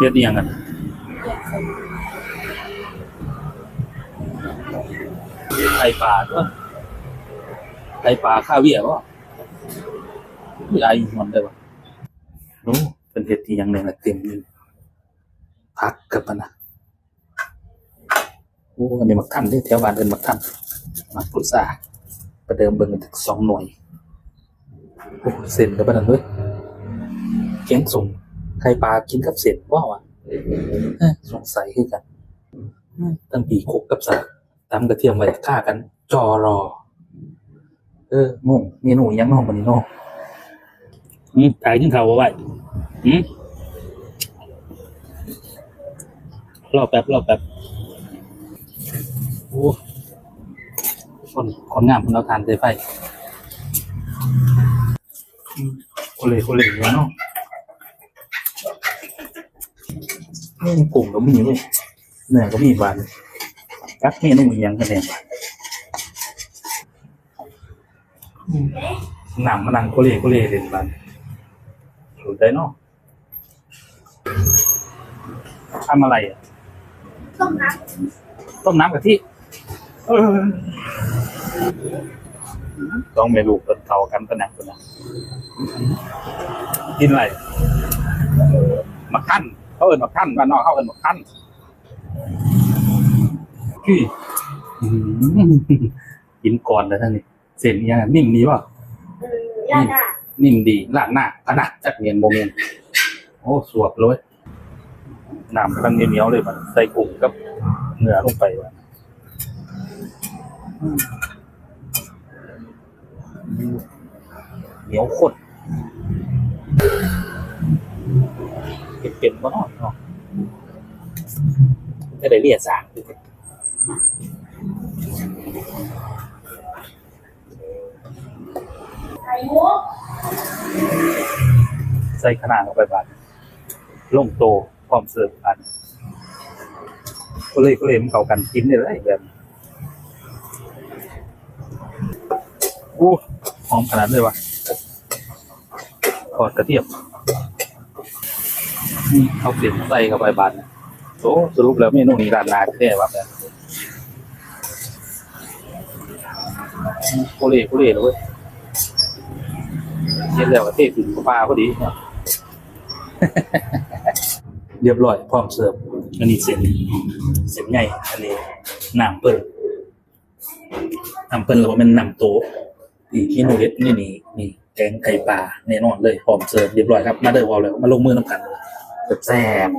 เฮ็ดอีหยังกันไข่ปลาด้วยไข่ปลาข้าวเวียบ่มีอายุมันได้บ่โอ้เป็นเฮ็ดที่หยังเนี่ยนะเต็มอยู่ผักกับมันนะโอ้อันนี้มักทันเด้แถวบ้านเอิ้นมักทันมักพุทราประเดิมเบิ่งกันถึงสองหน่วยโอ้เส้นกับมันนั่นเว้ยแกงส้ม ไข่ปลากินกับเส้นว่าวะเอ้ยสงสัยคือกันอืมตั้งปีโคกกับสากตำกระเทียมไว้ฆ่ากัน จอรอ เออโมงเมนูยังน้องบันนี้น้องอืมถ่ายขึ้นเขาเอาไว้อืมรอแป๊บรอแป๊บโอ้คนคนงามคนเราทานใจไฟโอเลโอเลเนาะ นี่กลุ่มก็มีเว้ยเนื้อก็มีบานกักเมนูอหยังกันเนี่ยหนังมานังโคเลโคเลเด่นบานสูดได้เนาะทำอะไรอะต้มน้ำต้มน้ำกะทิต้องเมลูกกันเท่ากันปะนะคนนะกินอะไรมะขั้น เขาเอินมะขั้นบ้านนอกเขาเอินมะขั้นพี่อื้อหือกินก่อนเลยท่านนี่เส้นยังนิ่มดีป่ะำเออราดหน้านิ่มดีลาดหน้าขนาดจัดเมียนโมเมนโอ้สวบเลยน้ำกำลังเหนียวๆเลยมันใส่กุ้งกับเนื้อลงไปว่ะอืมเหนียวข้น เป็นเป็นบ่เนาะเนาะไม่ได้เรียกสางคือไข่มุกใส่ขนาดเข้าไปบาดลงโตพร้อมเสิร์ฟอันก็เลยก็เลยมันเข้ากันกินได้เลยแบบอู้หอมขนาดเลยวะทอดกระเทียม เอาเสียงใส่เข้าไปบาดโอ้สรุปแล้วเมนูนี้ร้านนาแท้ว่าแบบโคเล่โคเล่เลยเย็นแล้วก็เทถึงปลาพอดีเรียบร้อยพร้อมเสิร์ฟอันนี้เส้นเส้นใหญ่อันนี้น้ำเปิ้ลน้ำเปิ้ลหรือว่ามันน้ำโตอีกเมนูเด็ดนี่นี่นี่แกงไก่ปลาแน่นอนเลยพร้อมเสิร์ฟเรียบร้อยครับมาเด้อเอาแล้วมาลงมือน้ำกัน แซ่บ